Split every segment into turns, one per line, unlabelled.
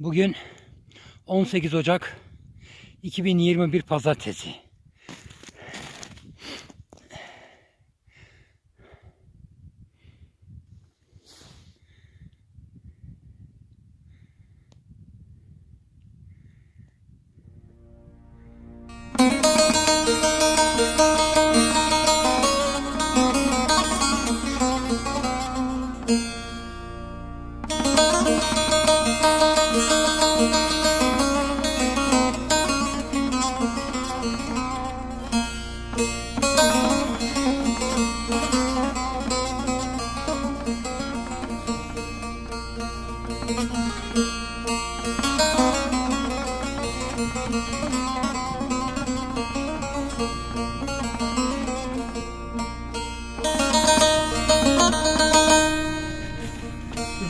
Bugün 18 Ocak 2021 Pazartesi.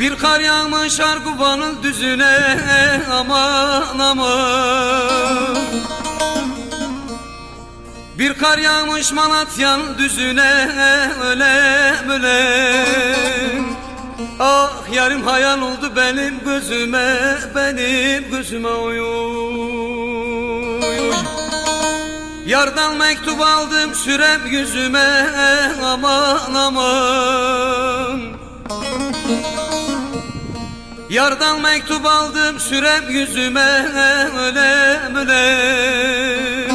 Bir kar yağmış Arguvan'ın düzüne aman aman. Bir kar yağmış Malatya'nın düzüne ölem ölem. Ah yarım hayal oldu benim gözüme benim gözüme oy oy. Yardan mektup aldım sürem yüzüme aman aman Yardan mektup aldım sürem yüzüme ölem ölem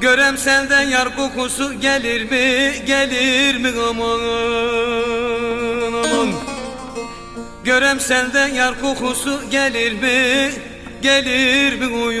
Görem senden yar kokusu gelir mi gelir mi aman aman. Görem senden yar kokusu gelir mi gelir mi oy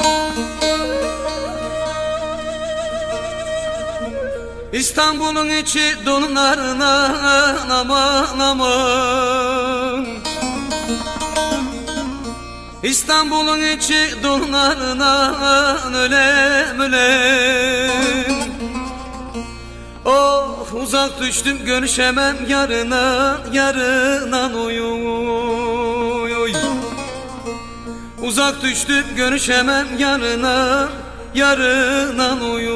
İstanbul'un içi donlarına aman aman. İstanbul'un içi donlarına ölem ölem Oh uzak düştüm görüşemem yarına yarına oy oy Uzak düştüm görüşemem yarına yarına oy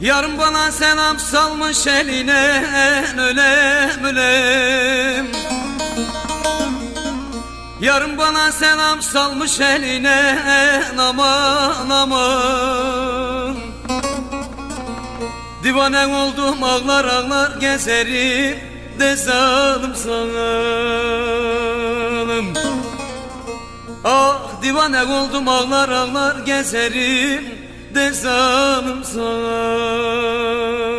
Yarın bana selam salmış eline ölem ölem. Yarın bana selam salmış eline aman aman. Divane oldum ağlar ağlar gezerim de zalim zalim. Ah divane oldum ağlar ağlar gezerim de zalim zalim